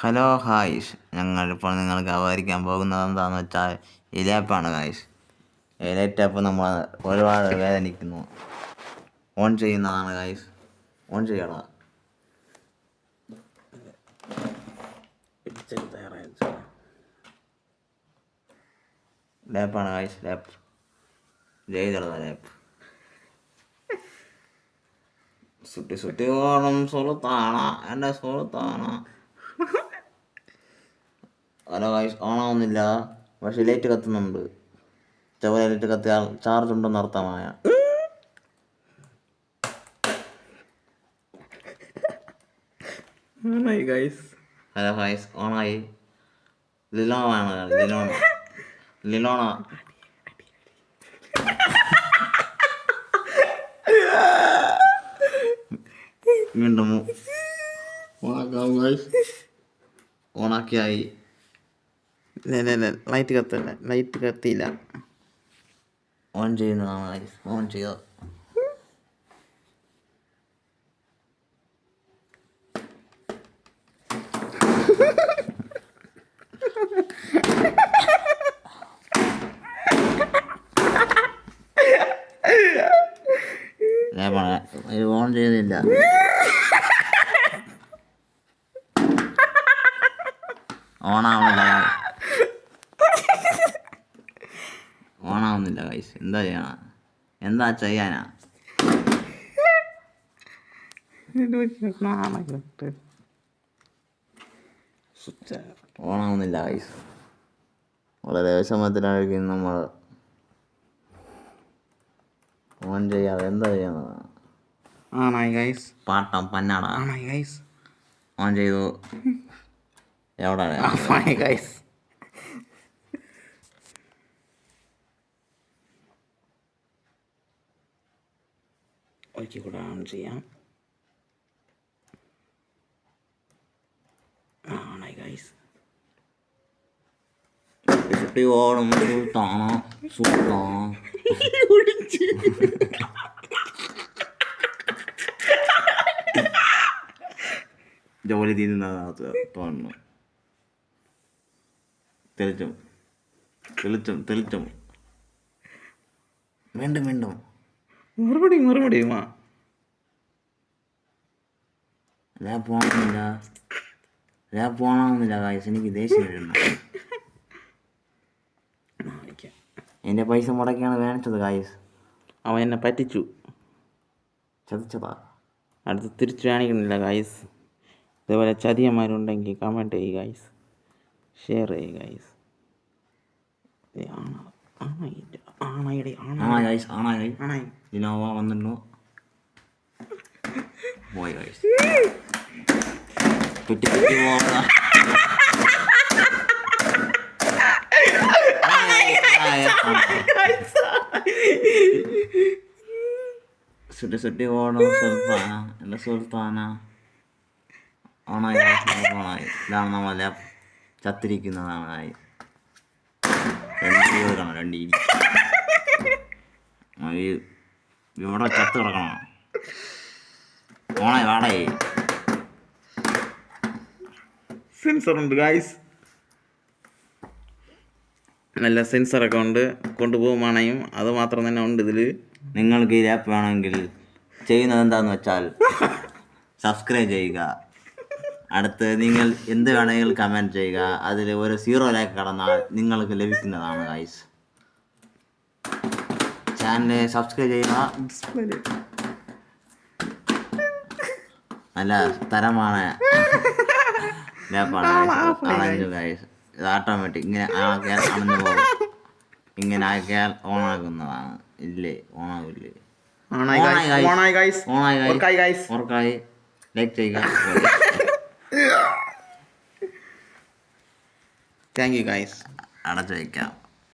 Hello ഹായ്സ് ഞങ്ങളിപ്പോൾ നിങ്ങൾക്ക് അവതരിക്കാൻ പോകുന്നത് എന്താണെന്ന് വെച്ചാൽ ഇലയപ്പാണ് ഹായ്സ് ഇലയറ്റപ്പ് നമ്മൾ ഒരുപാട് വേദനിക്കുന്നു. ഓൺ ചെയ്യുന്നതാണ് ഹായ്സ് ഓൺ ചെയ്യണം. ലാപ്പാണ് ഹായ്സ് ലാപ്പ് ചെയ്തുള്ള ലാപ്പ് സുട്ടി സുട്ടി ഓണം സുഹൃത്താണ് എന്റെ സുഹൃത്താണ്. ഹലോ ഗൈസ് ഓണാവുന്നില്ല പക്ഷെ ലൈറ്റ് കത്തുന്നുണ്ട്. ചുവല ലൈറ്റ് കത്തിയാൽ ചാർജ് ഉണ്ടെന്ന് അർത്ഥമായ. ഗൈസ് ഹലോ ഗൈസ് ഓണായി ലിലോണാണ്. ലിലോണ. ലിലോണ. വീണ്ടും ഓണാക്കാം ഗൈസ് ഓണാക്കിയായി ലൈറ്റ് കത്തില്ല ലൈറ്റ് കത്തിയില്ല. ഓൺ ചെയ്യുന്നതാണ് ഓൺ ഇത് ഓൺ ചെയ്തില്ല ഓണാവുന്നില്ല ഓണാവുന്നില്ല കൈസ് എന്താ ചെയ്യണ എന്താ ചെയ്യാനാ? ഓണാവുന്നില്ല കൈസ് വളരെ വിഷമത്തിലായിരിക്കും നമ്മൾ ഓൺ ചെയ്യാതെ എന്താ ചെയ്യണത് ആണായി ഗൈസ് പാട്ടം പന്നാട. ആണായി ഗൈസ് ഓൺ ചെയ്തു. എവിടെ ആണായി ഗൈസ് ഒരിക്കൽ കൂടെ ഓൺ ചെയ്യാം ആണായി ഗൈസ് സുൽത്താന ജോലി ചെയ്യുന്നതിനകത്ത് തോന്നുന്നു തെളിച്ചും തെളിച്ചും തെളിച്ചും വീണ്ടും വീണ്ടും മറുപടി മറുപടി മാ. ഞാൻ പോകണമെന്നില്ല ഞാൻ പോകണമെന്നില്ല കാശ് എനിക്ക് ദേഷ്യം വരുന്നു. എന്റെ പൈസ മുടക്കിയാണ് വേണിച്ചത് കായസ് അവൻ എന്നെ പറ്റിച്ചു. ചതിച്ചതാ. അടുത്ത് തിരിച്ചു കാണിക്കുന്നില്ല ഗൈസ് ഇതേപോലെ ചതിയന്മാരുണ്ടെങ്കിൽ കമന്റ് ചെയ്യുക ഗൈസ് ഷെയർ ചെയ്യുക ഗൈസ് ആണയുടെ ആണാ കായസ് ആണാ കായ് ആണായി. ഇനോവ വന്നിട്ടു പോയി കായസ് കുറ്റി കുറ്റി പോകാ സുട്ടി സുട്ടി ഓണം സുൽത്താന? എന്റെ സുൽത്താന? ഓണായി ഓണായി ഇതാണ് നമ്മളെ ചത്തിരിക്കുന്നതാണ് ആയി. രണ്ട് ഇരുപതാണ് ഈ ഇവിടെ ചത്ത് കിടക്കണം. ഓണേ വാടേ. സെൻസർ ഉണ്ട് ഗൈസ് നല്ല സെൻസറൊക്കെ ഉണ്ട്. കൊണ്ടുപോകുവാണെയും അത് മാത്രം തന്നെ ഉണ്ട് ഇതിൽ നിങ്ങൾക്ക് ഈ ആപ്പ് വേണമെങ്കിൽ ചെയ്യുന്നത് എന്താണെന്ന് വെച്ചാൽ സബ്സ്ക്രൈബ് ചെയ്യുക. അടുത്ത് നിങ്ങൾ എന്ത് വേണമെങ്കിൽ കമന്റ് ചെയ്യുക. അതിൽ ഒരു സീറോ സീറോയിലേക്ക് കടന്നാൽ നിങ്ങൾക്ക് ലഭിക്കുന്നതാണ് ഗൈസ് ചാനൽ സബ്സ്ക്രൈബ് ചെയ്യുക നല്ല തരമാണ്. അണഞ്ഞു ഗൈസ് ഇത് ഓട്ടോമാറ്റിക് ഇങ്ങനെ ആക്കിയാൽ അണഞ്ഞു പോകും. ഇങ്ങനെ ആക്കിയാൽ ഓണാക്കുന്നതാണ് ഇല്ലേ? ഓണാകില്ലേ ഓണായി ഗൈസ്. ഓണായി ഗൈസ് ഓർക്കായി ലൈക്ക് ചെയ്യുക. താങ്ക് യു ഗൈസ് അടച്ചു വയ്ക്കാം